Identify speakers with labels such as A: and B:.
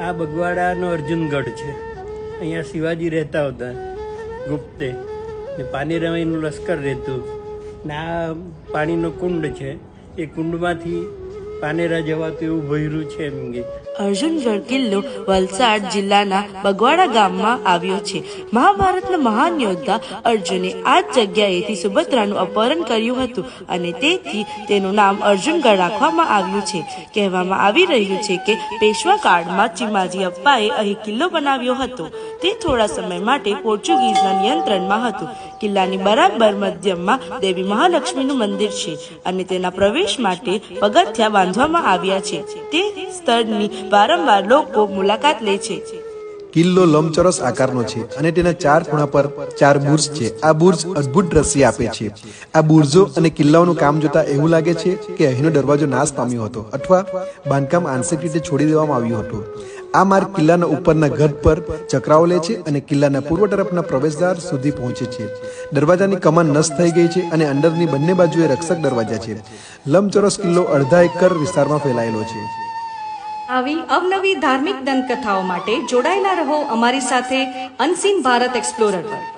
A: આ બગવાડાનો અર્જુનગઢ છે. અહીંયા શિવાજી રહેતા હતા, ગુપ્તે. ને પાનેરાઈનું લશ્કર રહેતું. ને આ પાણીનો કુંડ છે. એ કુંડમાંથી પાનેરા જવાતું એવું ભર્યું છે એમ કે.
B: અર્જુનગઢ કિલ્લો વલસાડ જિલ્લાના બગવાડા ગામમાં આવ્યો છે. મહાભારતના મહાન યોદ્ધા અર્જુને આ જ જગ્યાએથી સુભદ્રાનું અપહરણ કર્યું હતું અને તેથી તેનું નામ અર્જુનગઢ રાખવામાં આવ્યું છે. કહેવામાં આવી રહ્યું છે કે પેશવા કાળમાં ચીમાજી અપ્પાએ અહીં કિલ્લો બનાવ્યો હતો. તે થોડા સમય માટે પોર્ચુગીઝના નિયંત્રણમાં હતું. કિલ્લાની બરાબર મધ્યમાં દેવી મહાલક્ષ્મીનું મંદિર છે અને તેના પ્રવેશ માટે પગથિયા બાંધવામાં આવ્યા છે. તે સ્થળની વારંવાર લોકો મુલાકાત લે છે.
C: કિલ્લો લંબચોરસ આકારનો છે અને તેના ચાર ખૂણા પર ચાર બુર્જ છે. આ બુર્જ અદ્ભુત દ્રશ્ય આપે છે. આ બુર્જો અને કિલ્લાઓનું કામ જોતા એવું લાગે છે કે અહીંનો દરવાજો નાશ પામ્યો હતો અથવા બાંધકામ આંશિક રીતે છોડી દેવામાં આવ્યું હતું. આ માર્ગ કિલ્લાના ઉપરના ગઢ પર ચક્રાઓ લે છે અને કિલ્લાના પૂર્વ તરફના પ્રવેશદ્વાર સુધી પહોંચે છે. દરવાજાની કમાન નષ્ટ થઈ ગઈ છે અને અંદરની બંને બાજુએ રક્ષક દરવાજા છે. લંબચોરસ કિલ્લો અડધા એકર વિસ્તારમાં ફેલાયેલો છે.
D: આવી અવનવી ધાર્મિક દંતકથાઓ માટે જોડાયેલા રહો અમારી સાથે અનસીન ભારત એક્સપ્લોરર પર.